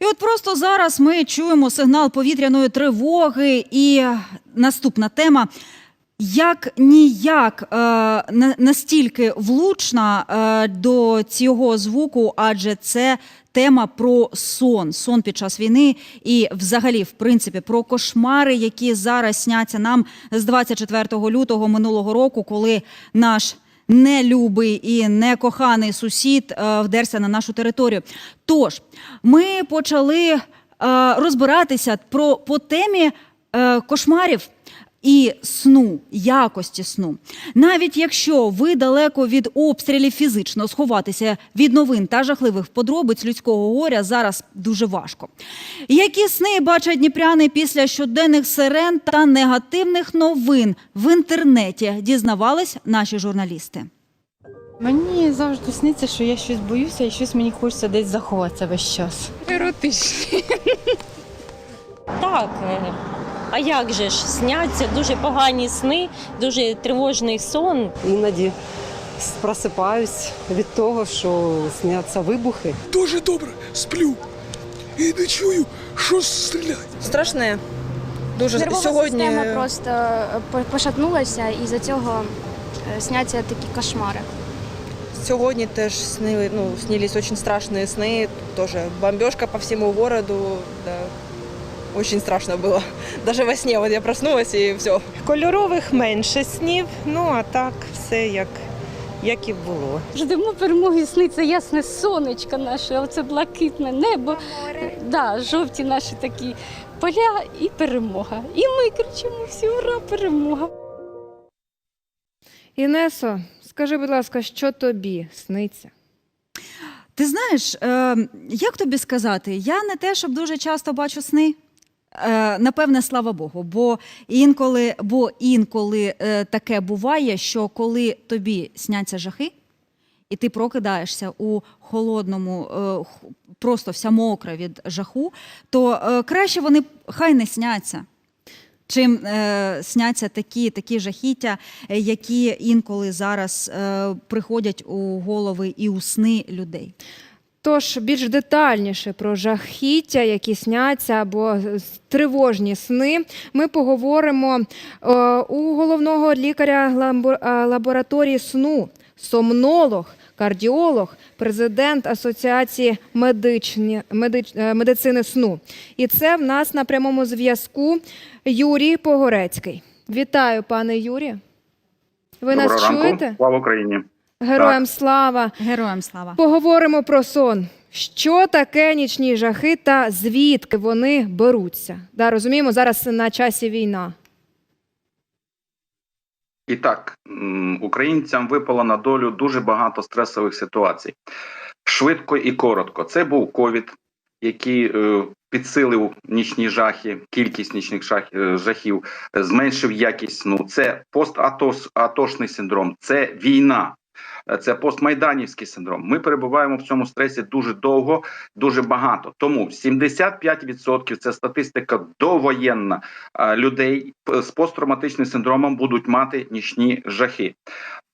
І от просто зараз ми чуємо сигнал повітряної тривоги, і наступна тема. Як ніяк е, настільки влучна е, до цього звуку, адже це тема про сон, сон під час війни, і взагалі, в принципі, про кошмари, які зараз сняться нам з 24 лютого минулого року, коли наш нелюбий і некоханий сусід е, вдерся на нашу територію. Тож ми почали е, розбиратися про по темі е, кошмарів. І сну, якості сну. Навіть якщо ви далеко від обстрілів фізично сховатися від новин та жахливих подробиць людського горя зараз дуже важко. Які сни бачать дніпряни після щоденних сирен та негативних новин в інтернеті, дізнавались наші журналісти. Мені завжди сниться, що я щось боюся і щось мені хочеться десь заховатися весь час. Еротичні. Так. А як же ж? Сняться дуже погані сни, дуже тривожний сон. Іноді просипаюсь від того, що сняться вибухи. Дуже добре сплю. І не чую, що стріляють. Страшне. Дуже Нервова сьогодні. система просто е, пошатнулася, і за цього е, сняться такі кошмари. Сьогодні теж снили, ну, снились очень страшные сны. Тоже бомбежка по всему городу. Да. Очень страшно было. Даже во сне вот я проснулась и все. Кольорових менше снів, ну а так все як, як і було. Ждемо перемоги сниться ясне сонечко наше, оце блакитне небо. Да, жовті наші такі поля і перемога. І ми кричимо всі ура, перемога! Інесо, скажи, будь ласка, що тобі сниться? Ти знаєш, е, як тобі сказати, я не те, щоб дуже часто бачу сни. Е, напевне, слава Богу, бо інколи, бо інколи е, таке буває, що коли тобі сняться жахи, і ти прокидаєшся у холодному, е, просто вся мокра від жаху, то краще вони хай не сняться. Чим е, сняться такі, такі жахіття, які інколи зараз е, приходять у голови і у сни людей. Тож більш детальніше про жахіття, які сняться або тривожні сни, ми поговоримо е, у головного лікаря е, лабораторії сну, сомнолог, кардіолог, президент Асоціації медичні, медич, е, медицини сну. І це в нас на прямому зв'язку Юрій Погорецький. Вітаю, пане Юрію. Ви нас Доброго чуєте? Слава Україні. Героям слава! Героям слава! Поговоримо про сон. Що таке нічні жахи та звідки вони беруться? Да, розуміємо, зараз на часі війна. І так, українцям випало на долю дуже багато стресових ситуацій. Швидко і коротко. Це був ковід, який е, підсилив нічні жахи, кількість нічних е, жахів, е, зменшив якість сну. Це постатошний синдром, це війна. Е, Це постмайданівський синдром. Ми перебуваємо в цьому стресі дуже довго, дуже багато. Тому 75% це статистика довоєнна е, людей з посттравматичним синдромом будуть мати нічні жахи.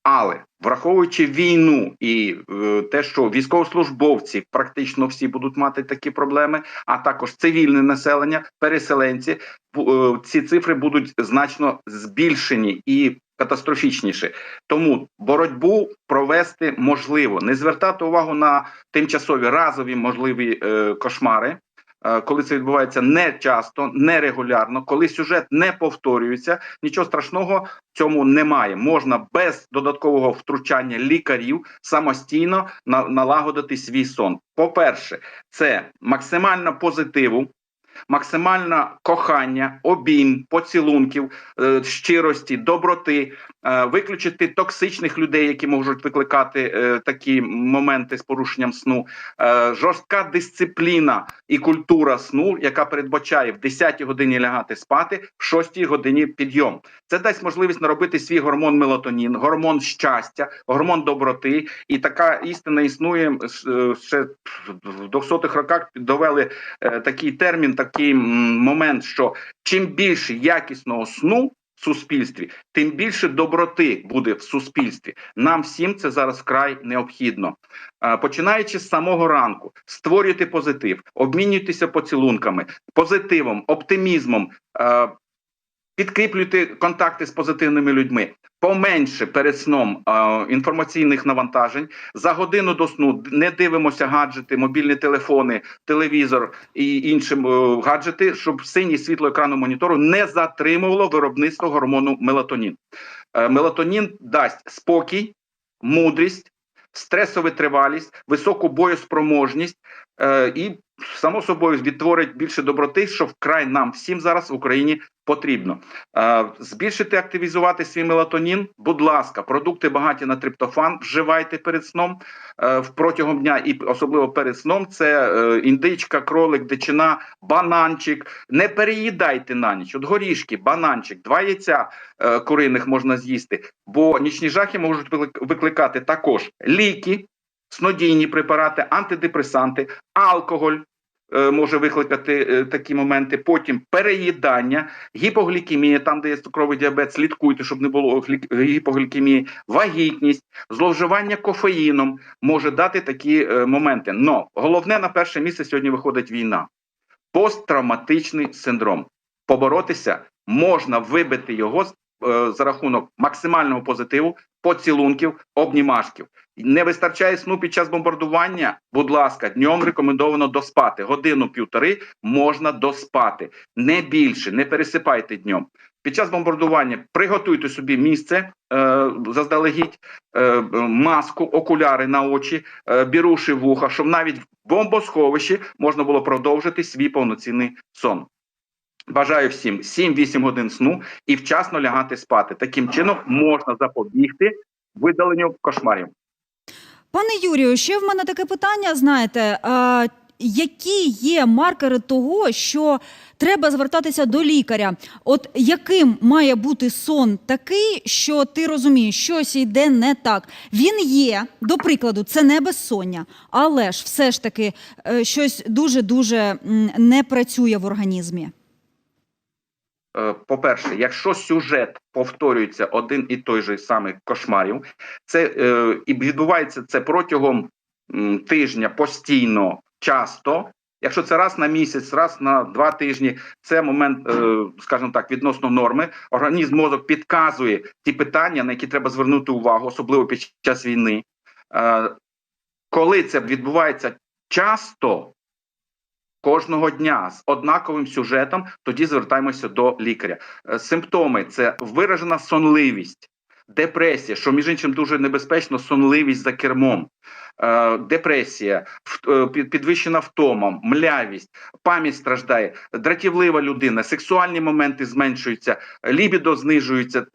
Але враховуючи війну і е, те, що військовослужбовці практично всі будуть мати такі проблеми, а також цивільне населення, переселенці, е, ці цифри будуть значно збільшені і катастрофічніші. Тому боротьбу провести можливо, не звертати увагу на тимчасові разові можливі е, кошмари. е, Коли це відбувається не часто, не регулярно, коли сюжет не повторюється, нічого страшного в цьому немає. Можна без додаткового втручання лікарів самостійно на- налагодити свій сон. По-перше, це максимально позитиву, максимальне кохання, обійм, поцілунків, е, щирості, доброти, виключити токсичних людей, які можуть викликати е, такі моменти з порушенням сну, е, жорстка дисципліна і культура сну, яка передбачає в 10 годині лягати спати, в 6 годині підйом. Це дасть можливість наробити свій гормон мелатонін, гормон щастя, гормон доброти. І така істина існує е, ще в 200-х роках довели е, такий термін, такий момент, що чим більше якісного сну. Суспільстві, тим більше доброти буде в суспільстві. Нам всім це зараз вкрай необхідно. Починаючи з самого ранку, створюйте позитив, обмінюйтеся поцілунками, позитивом, оптимізмом. Підкріплюйте контакти з позитивними людьми, поменше перед сном е, інформаційних навантажень. За годину до сну не дивимося гаджети, мобільні телефони, телевізор і інші е, гаджети, щоб синє світло екрану монітору не затримувало виробництво гормону мелатонін. Е, мелатонін дасть спокій, мудрість, стресову тривалість, високу боєспроможність е, і само собою відтворить більше доброти, що вкрай нам всім зараз в Україні потрібно. Е, збільшити активізувати свій мелатонін. Будь ласка, продукти багаті на триптофан вживайте перед сном е, протягом дня, і особливо перед сном. Це е, індичка, кролик, дичина, бананчик. Не переїдайте на ніч. От горішки, бананчик, два яйця куриних можна з'їсти, бо нічні жахи можуть викликати також ліки, снодійні препарати, антидепресанти, алкоголь. Е, Може викликати е, такі моменти. Потім переїдання, гіпоглікемія, там, де є цукровий діабет, слідкуйте, щоб не було гіпоглікемії, вагітність, зловживання кофеїном може дати такі е, моменти. Но головне на перше місце сьогодні виходить війна. Посттравматичний синдром. Поборотися можна вибити його за рахунок максимального позитиву, поцілунків, обнімашків. Не вистачає сну під час бомбардування. Будь ласка, днем рекомендовано доспати. Годину-півтори можна доспати. Не більше, не пересипайте днем. Під час бомбардування приготуйте собі місце е, заздалегідь, е, маску, окуляри на очі, е, біруші вуха, щоб навіть в бомбосховищі можна було продовжити свій повноцінний сон. Бажаю всім 7-8 годин сну і вчасно лягати спати. Таким чином можна запобігти видаленню кошмарів. Пане Юрію, ще в мене таке питання. Знаєте, а, які є маркери того, що треба звертатися до лікаря? От яким має бути сон такий, що ти розумієш, щось йде не так? Він є, до прикладу, це не безсоння, але ж все ж таки е, щось дуже дуже не працює в організмі. Е, По-перше, якщо сюжет повторюється один і той же самий кошмарів, це е, і відбувається це протягом тижня постійно, часто. Якщо це раз на місяць, раз на два тижні, це момент, е, скажімо так, відносно норми. Організм мозок підказує ті питання, на які треба звернути увагу, особливо під час війни. Е, коли це відбувається часто, кожного дня з однаковим сюжетом, тоді звертаємося до лікаря. Е, Симптоми це виражена сонливість, депресія, що між іншим дуже небезпечно, сонливість за кермом, е, депресія, е, під- підвищена втома, млявість, пам'ять страждає, дратівлива людина, сексуальні моменти зменшуються, лібідо знижується.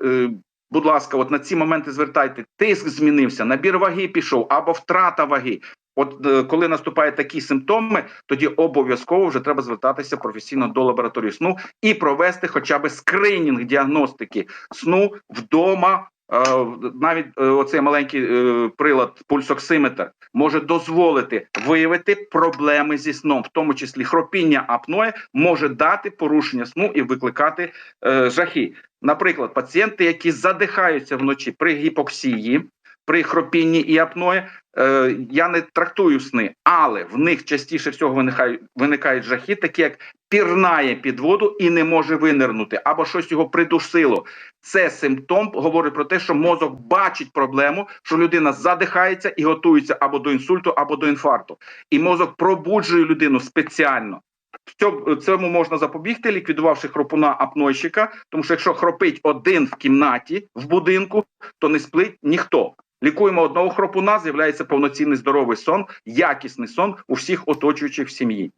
Будь ласка, от на ці моменти звертайте. Тиск змінився, набір ваги пішов або втрата ваги. От е, коли наступають такі симптоми, тоді обов'язково вже треба звертатися професійно до лабораторії сну і провести хоча б скринінг діагностики сну вдома. Е, Навіть е, оцей маленький прилад пульсоксиметр може дозволити виявити проблеми зі сном, в тому числі хропіння апноє може дати порушення сну і викликати е, жахи. Наприклад, пацієнти, які задихаються вночі при гіпоксії, при хропінні і апної, е, я не трактую сни, але в них частіше всього виникають, виникають жахи, такі як пірнає під воду і не може винирнути, або щось його придушило. Це симптом говорить про те, що мозок бачить проблему, що людина задихається і готується або до інсульту, або до інфаркту. І мозок пробуджує людину спеціально. Цьому- можна запобігти, ліквідувавши хропуна апнойщика, тому що якщо хропить один в кімнаті в будинку, то не сплить ніхто. Лікуємо одного хропуна, з'являється повноцінний здоровий сон, якісний сон у всіх оточуючих в сім'ї.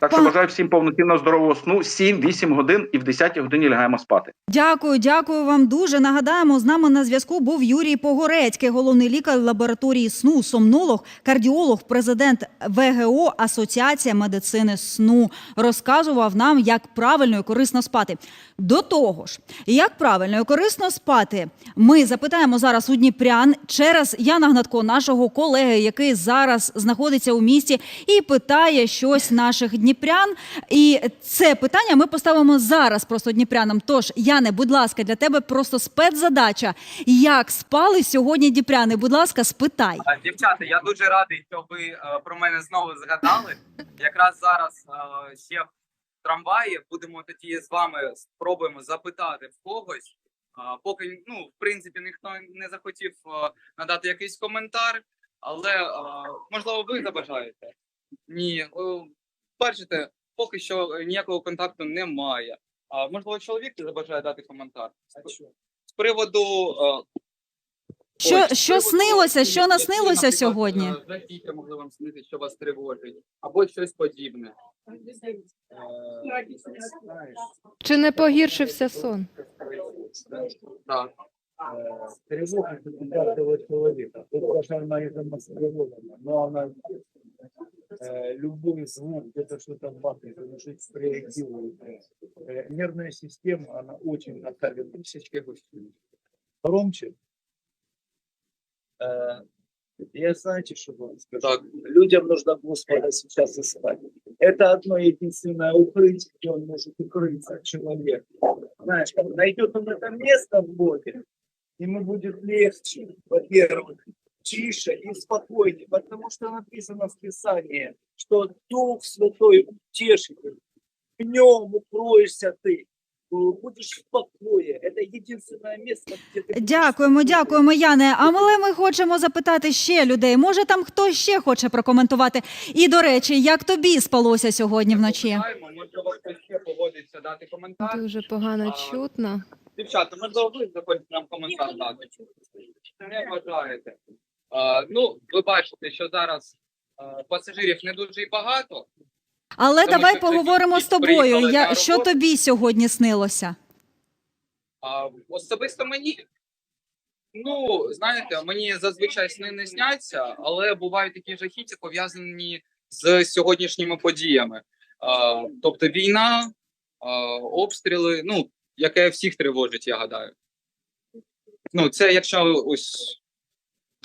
Так що Пан- бажаю всім повноцінного здорового сну 7-8 годин і в 10 годині лягаємо спати. Дякую, дякую вам дуже. Нагадаємо, з нами на зв'язку був Юрій Погорецький, головний лікар лабораторії сну, сомнолог, кардіолог, президент ВГО Асоціація медицини сну. Розказував нам, як правильно і корисно спати. До того ж, як правильно і корисно спати, ми запитаємо зараз у Дніпрян через Яна Гнатко, нашого колеги, який зараз знаходиться у місті, і питає щось наших наших дніпрян. І це питання ми поставимо зараз просто дніпрянам. Тож, Яне, будь ласка, для тебе просто спецзадача. Як спали сьогодні дніпряни? Будь ласка, спитай. Дівчата, я дуже радий, що ви е, про мене знову згадали. Якраз зараз е, ще в трамваї будемо тоді з вами спробуємо запитати в когось. Поки ну, в принципі, ніхто не захотів е, надати якийсь коментар, але можливо ви забажаєте. Ні, е, бачите, поки що е, ніякого контакту немає. А можливо, чоловік забажає дати коментар з приводу е, Що, Ось, що приводу, снилося? Що наснилося сьогодні? е, Жахіття могли вам снити, що вас тривожить, або щось подібне. Чи не погіршився сон? Так. Тревога у. Тут даже она и замаскирована, но она э, любой звук, где-то что-то бахнет, она же среагирует. Э, нервная система, она очень гостей. Громче. Э, я знаете, что вам скажу? Так. Людям нужно Господа сейчас искать. Это одно единственное укрытие, где он может укрыться, человек. Знаешь, найдет он это место в Боге, ему будет легче, во-первых, тише и спокойнее, потому что написано в Писании, что Дух Святой утешитель, в нем укроешься ты, э, будешь в покое. Это единственное место, где ты будешь Дякуємо, спокоен. дякуємо, Яне. А але ми хочемо запитати ще людей. Може, там хтось ще хоче прокоментувати? І до речі, як тобі спалося сьогодні вночі? Знаємо, Можливо, хтось ще погодиться дати коментар. Дуже погано А, чутно. Дівчата, можливо, ви захочете нам коментар дати. Не бажаєте. Ну, ви бачите, що зараз пасажирів не дуже і багато. Але Тому давай поговоримо з тобою. Я, що тобі сьогодні снилося? А особисто мені, ну, знаєте, мені зазвичай сни не сняться, але бувають такі жахіття, пов'язані з сьогоднішніми подіями. А, тобто війна, а, обстріли, ну, яке всіх тривожить, я гадаю. Ну, це якщо ось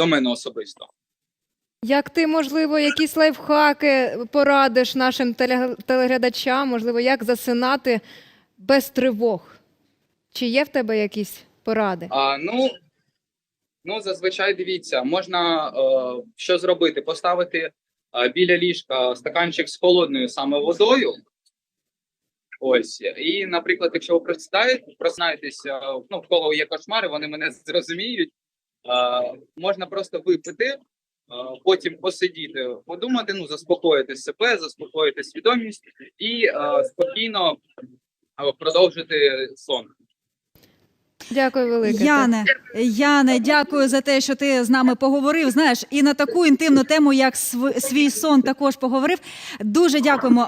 до мене особисто. Як ти, можливо, якісь лайфхаки порадиш нашим телеглядачам, можливо, як засинати без тривог? Чи є в тебе якісь поради? А, ну, ну, зазвичай дивіться, можна е, що зробити? Поставити е, біля ліжка стаканчик з холодною саме водою. Ось. І, наприклад, якщо ви просинаєте, просинаєтеся, ну, в кого є кошмари, вони мене зрозуміють. Е, можна просто випити, е, потім посидіти, подумати, ну, заспокоїти себе, заспокоїти свідомість і е, спокійно продовжити сон. Дякую велике. Яне, Яне, дякую за те, що ти з нами поговорив. Знаєш, і на таку інтимну тему, як свій сон, також поговорив. Дуже дякуємо.